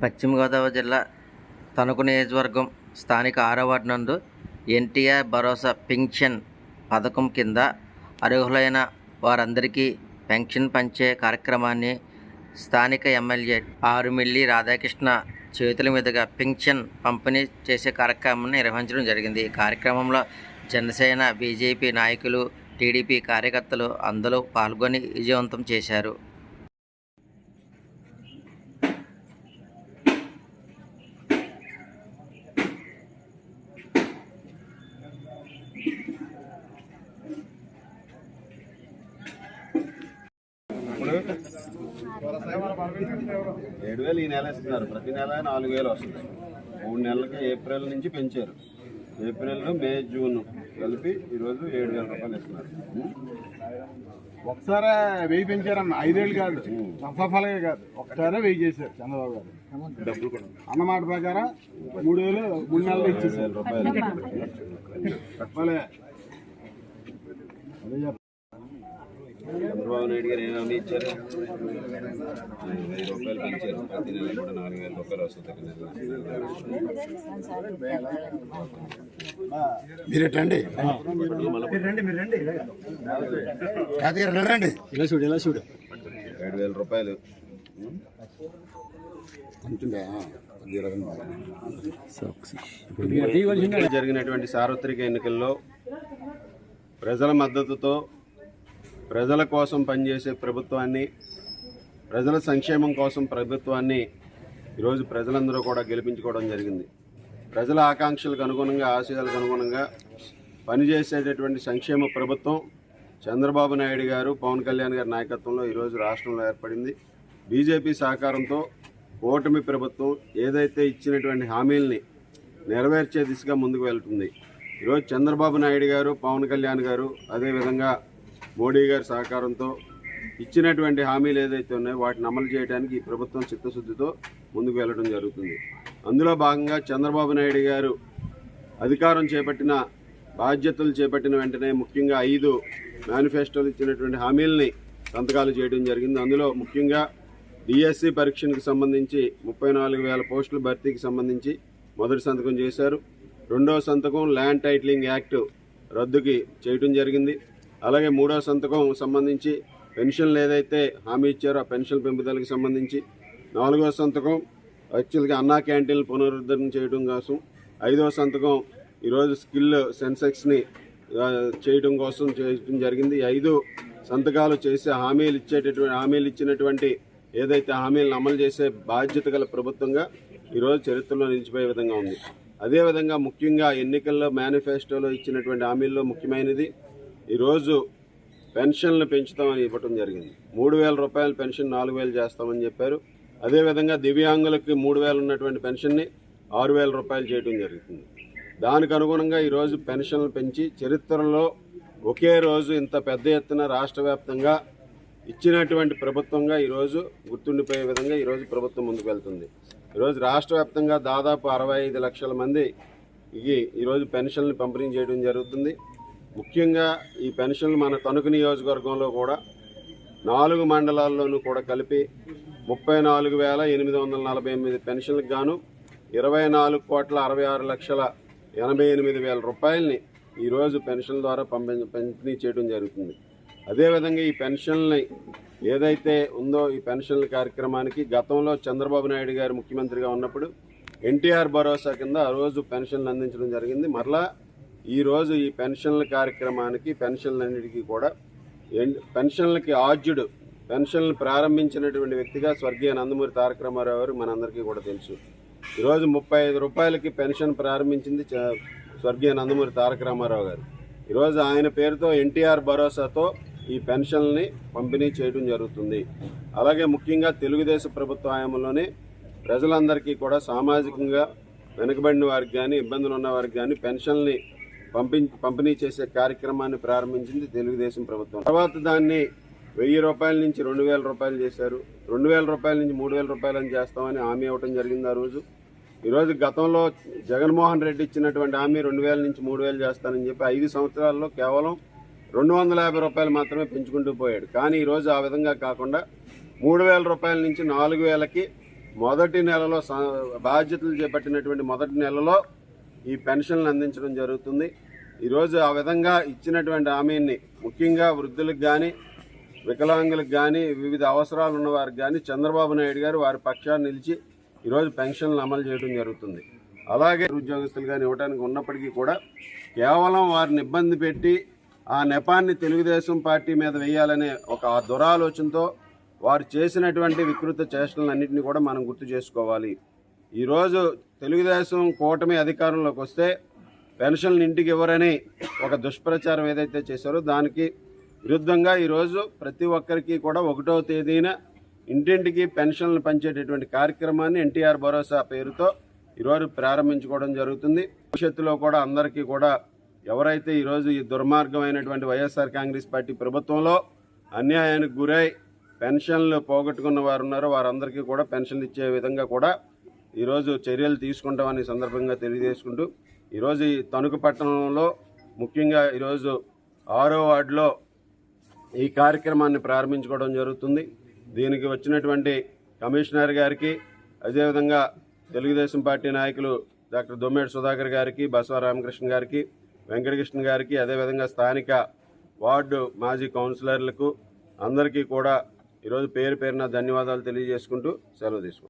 పశ్చిమ గోదావరి జిల్లా తణుకు నియోజకవర్గం స్థానిక ఆరో వార్డు నందు ఎన్టీఆర్ భరోసా పెన్షన్ పథకం కింద అర్హులైన వారందరికీ పెన్షన్ పంచే కార్యక్రమాన్ని స్థానిక ఎమ్మెల్యే ఆరుమిల్లి రాధాకృష్ణ చేతుల మీదుగా పెన్షన్ పంపిణీ చేసే కార్యక్రమాన్ని నిర్వహించడం జరిగింది. ఈ కార్యక్రమంలో జనసేన బీజేపీ నాయకులు టీడీపీ కార్యకర్తలు అందరూ పాల్గొని విజయవంతం చేశారు. ఏడు వేలు ఈ నెల ఇస్తున్నారు. ప్రతి నెల నాలుగు వేలు వస్తుంది. మూడు నెలలకి ఏప్రిల్ నుంచి పెంచారు. ఏప్రిల్ మే జూన్ కలిపి ఈరోజు ఏడు వేల రూపాయలు ఇస్తున్నారు? ఒకసారి వెయ్యి పెంచారన్న. ఐదేళ్ళు కాదు. రఫాఫలగా కాదు. ఒకసారి వెయ్యి చేశారు చంద్రబాబు గారు. డబ్బులు కూడా. అన్నమాట ప్రకారం మూడు వేలు మూడు నెలలు ఇచ్చేసారు రూపాయలు. చెప్పలే. అదే చెప్ప- చంద్రబాబు నాయుడు గారు ఏమేమి ఇచ్చారు? వెయ్యి రూపాయలు పెంచారు. ప్రతి నెల కూడా నాలుగు వేల రూపాయలు వస్తుంది మీరేటండి కార్తీక్ రండి? ఇలా చూడు ఇలా చూడు. ఏడు వేల రూపాయలు. జరిగినటువంటి సార్వత్రిక ఎన్నికల్లో ప్రజల మద్దతుతో ప్రజల కోసం పనిచేసే ప్రభుత్వాన్ని ప్రజల సంక్షేమం కోసం ప్రభుత్వాన్ని ఈరోజు ప్రజలందరూ కూడా గెలిపించుకోవడం జరిగింది. ప్రజల ఆకాంక్షలకు అనుగుణంగా ఆశయాలకు అనుగుణంగా పనిచేసేటటువంటి సంక్షేమ ప్రభుత్వం చంద్రబాబు నాయుడు గారు పవన్ కళ్యాణ్ గారి నాయకత్వంలో ఈరోజు రాష్ట్రంలో ఏర్పడింది. బీజేపీ సహకారంతో కూటమి ప్రభుత్వం ఏదైతే ఇచ్చినటువంటి హామీల్ని నెరవేర్చే దిశగా ముందుకు వెళ్తుంది. ఈరోజు చంద్రబాబు నాయుడు గారు పవన్ కళ్యాణ్ గారు అదేవిధంగా మోడీ గారి సహకారంతో ఇచ్చినటువంటి హామీలు ఏదైతే ఉన్నాయో వాటిని అమలు చేయడానికి ఈ ప్రభుత్వం చిత్తశుద్ధితో ముందుకు వెళ్ళడం జరుగుతుంది. అందులో భాగంగా చంద్రబాబు నాయుడు గారు అధికారం చేపట్టిన బాధ్యతలు చేపట్టిన వెంటనే ముఖ్యంగా ఐదు మేనిఫెస్టోలు ఇచ్చినటువంటి హామీలని సంతకాలు చేయడం జరిగింది. అందులో ముఖ్యంగా డిఎస్సి పరీక్షలకు సంబంధించి ముప్పై నాలుగు వేల పోస్టుల భర్తీకి సంబంధించి మొదటి సంతకం చేశారు. రెండవ సంతకం ల్యాండ్ టైటిలింగ్ యాక్ట్ రద్దుకి చేయడం జరిగింది. అలాగే మూడవ సంతకం సంబంధించి పెన్షన్లు ఏదైతే హామీ ఇచ్చారో ఆ పెన్షన్ పెంపుదలకు సంబంధించి. నాలుగవ సంతకం యాక్చువల్గా అన్నా క్యాంటీన్లు పునరుద్ధరణ చేయడం కోసం. ఐదవ సంతకం ఈరోజు స్కిల్ సెన్సెక్స్ని చేయడం కోసం చేయడం జరిగింది. ఐదు సంతకాలు చేసే హామీలు ఇచ్చేటటువంటి హామీలు ఇచ్చినటువంటి ఏదైతే హామీలను అమలు చేసే బాధ్యత గల ప్రభుత్వంగా ఈరోజు చరిత్రలో నిలిచిపోయే విధంగా ఉంది. అదేవిధంగా ముఖ్యంగా ఎన్నికల్లో మేనిఫెస్టోలో ఇచ్చినటువంటి హామీల్లో ముఖ్యమైనది ఈరోజు పెన్షన్లు పెంచుతామని ఇవ్వటం జరిగింది. మూడు వేల రూపాయల పెన్షన్ నాలుగు వేలు చేస్తామని చెప్పారు. అదేవిధంగా దివ్యాంగులకి మూడు వేలు ఉన్నటువంటి పెన్షన్ని ఆరు వేల రూపాయలు చేయడం జరుగుతుంది. దానికి అనుగుణంగా ఈరోజు పెన్షన్లు పెంచి చరిత్రలో ఒకే రోజు ఇంత పెద్ద ఎత్తున రాష్ట్ర వ్యాప్తంగా ఇచ్చినటువంటి ప్రభుత్వంగా ఈరోజు గుర్తుండిపోయే విధంగా ఈరోజు ప్రభుత్వం ముందుకు వెళ్తుంది. ఈరోజు రాష్ట్ర వ్యాప్తంగా దాదాపు అరవై ఐదు లక్షల మంది ఈరోజు పెన్షన్లు పంపిణీ చేయడం జరుగుతుంది. ముఖ్యంగా ఈ పెన్షన్లు మన తణుకు నియోజకవర్గంలో కూడా నాలుగు మండలాల్లోనూ కూడా కలిపి ముప్పై నాలుగు వేల ఎనిమిది వందల నలభై ఎనిమిది పెన్షన్లకు గాను ఇరవై నాలుగు కోట్ల అరవై ఆరు లక్షల ఎనభై ఎనిమిది వేల రూపాయలని ఈరోజు పెన్షన్ ద్వారా పంపి పంపిణీ చేయడం జరుగుతుంది. అదేవిధంగా ఈ పెన్షన్ని ఏదైతే ఉందో ఈ పెన్షన్ల కార్యక్రమానికి గతంలో చంద్రబాబు నాయుడు గారు ముఖ్యమంత్రిగా ఉన్నప్పుడు ఎన్టీఆర్ భరోసా కింద ఆ రోజు పెన్షన్లు అందించడం జరిగింది. మరలా ఈరోజు ఈ పెన్షన్ల కార్యక్రమానికి పెన్షన్లన్నిటికీ కూడా ఎన్- పెన్షన్లకి ఆద్యుడు పెన్షన్లు ప్రారంభించినటువంటి వ్యక్తిగా స్వర్గీయ నందమూరి తారక రామారావు గారు మనందరికీ కూడా తెలుసు. ఈరోజు ముప్పై ఐదు రూపాయలకి పెన్షన్ ప్రారంభించింది చ- స్వర్గీయ నందమూరి తారక రామారావు గారు ఈరోజు ఆయన పేరుతో ఎన్టీఆర్ భరోసాతో ఈ పెన్షన్ని పంపిణీ చేయడం జరుగుతుంది. అలాగే ముఖ్యంగా తెలుగుదేశం ప్రభుత్వ హయాంలోనే ప్రజలందరికీ కూడా సామాజికంగా వెనుకబడిన వారికి కానీ ఇబ్బందులు ఉన్న వారికి కానీ పెన్షన్ని పంపి పంపిణీ చేసే కార్యక్రమాన్ని ప్రారంభించింది తెలుగుదేశం ప్రభుత్వం. తర్వాత దాన్ని వెయ్యి రూపాయల నుంచి రెండు వేల రూపాయలు చేశారు. రెండు వేల రూపాయల నుంచి మూడు వేల అని చేస్తామని హామీ ఇవ్వడం జరిగింది ఆ రోజు. ఈరోజు గతంలో జగన్మోహన్ రెడ్డి ఇచ్చినటువంటి హామీ రెండు వేల నుంచి మూడు వేలు చేస్తానని చెప్పి ఐదు సంవత్సరాల్లో కేవలం రెండు వందల యాభై రూపాయలు మాత్రమే పెంచుకుంటూ పోయాడు. కానీ ఈరోజు ఆ విధంగా కాకుండా మూడు వేల రూపాయల నుంచి నాలుగు వేలకి మొదటి నెలలో బాధ్యతలు చేపట్టినటువంటి మొదటి నెలలో ఈ పెన్షన్లు అందించడం జరుగుతుంది. ఈరోజు ఆ విధంగా ఇచ్చినటువంటి హామీని ముఖ్యంగా వృద్ధులకు కానీ వికలాంగులకు కానీ వివిధ అవసరాలు ఉన్నవారికి కానీ చంద్రబాబు నాయుడు గారు వారి పక్షాన్ని నిలిచి ఈరోజు పెన్షన్లు అమలు చేయడం జరుగుతుంది. అలాగే ఉద్యోగస్తులు కానీ ఇవ్వడానికి ఉన్నప్పటికీ కూడా కేవలం వారిని ఇబ్బంది పెట్టి ఆ నెపాన్ని తెలుగుదేశం పార్టీ మీద వేయాలనే ఒక దురాలోచనతో వారు చేసినటువంటి వికృత చేష్టలన్నింటినీ కూడా మనం గుర్తు చేసుకోవాలి. ఈరోజు తెలుగుదేశం కూటమి అధికారంలోకి వస్తే పెన్షన్లు ఇంటికి ఇవ్వరని ఒక దుష్ప్రచారం ఏదైతే చేశారో దానికి విరుద్ధంగా ఈరోజు ప్రతి ఒక్కరికి కూడా ఒకటో తేదీన ఇంటింటికి పెన్షన్లు పంచేటటువంటి కార్యక్రమాన్ని ఎన్టీఆర్ భరోసా పేరుతో ఈరోజు ప్రారంభించుకోవడం జరుగుతుంది. భవిష్యత్తులో కూడా అందరికీ కూడా ఎవరైతే ఈరోజు ఈ దుర్మార్గమైనటువంటి వైఎస్ఆర్ కాంగ్రెస్ పార్టీ ప్రభుత్వంలో అన్యాయానికి గురై పెన్షన్లు పోగొట్టుకున్న వారు ఉన్నారో వారందరికీ కూడా పెన్షన్లు ఇచ్చే విధంగా కూడా ఈరోజు చర్యలు తీసుకుంటామని సందర్భంగా తెలియజేసుకుంటూ ఈరోజు ఈ తణుకు పట్టణంలో ముఖ్యంగా ఈరోజు ఆరో వార్డులో ఈ కార్యక్రమాన్ని ప్రారంభించుకోవడం జరుగుతుంది. దీనికి వచ్చినటువంటి కమిషనర్ గారికి అదేవిధంగా తెలుగుదేశం పార్టీ నాయకులు డాక్టర్ దొమ్మేటి సుధాకర్ గారికి బసవ రామకృష్ణ గారికి వెంకటకృష్ణ గారికి అదేవిధంగా స్థానిక వార్డు మాజీ కౌన్సిలర్లకు అందరికీ కూడా ఈరోజు పేరు పేరున ధన్యవాదాలు తెలియజేసుకుంటూ సెలవు తీసుకుంటాం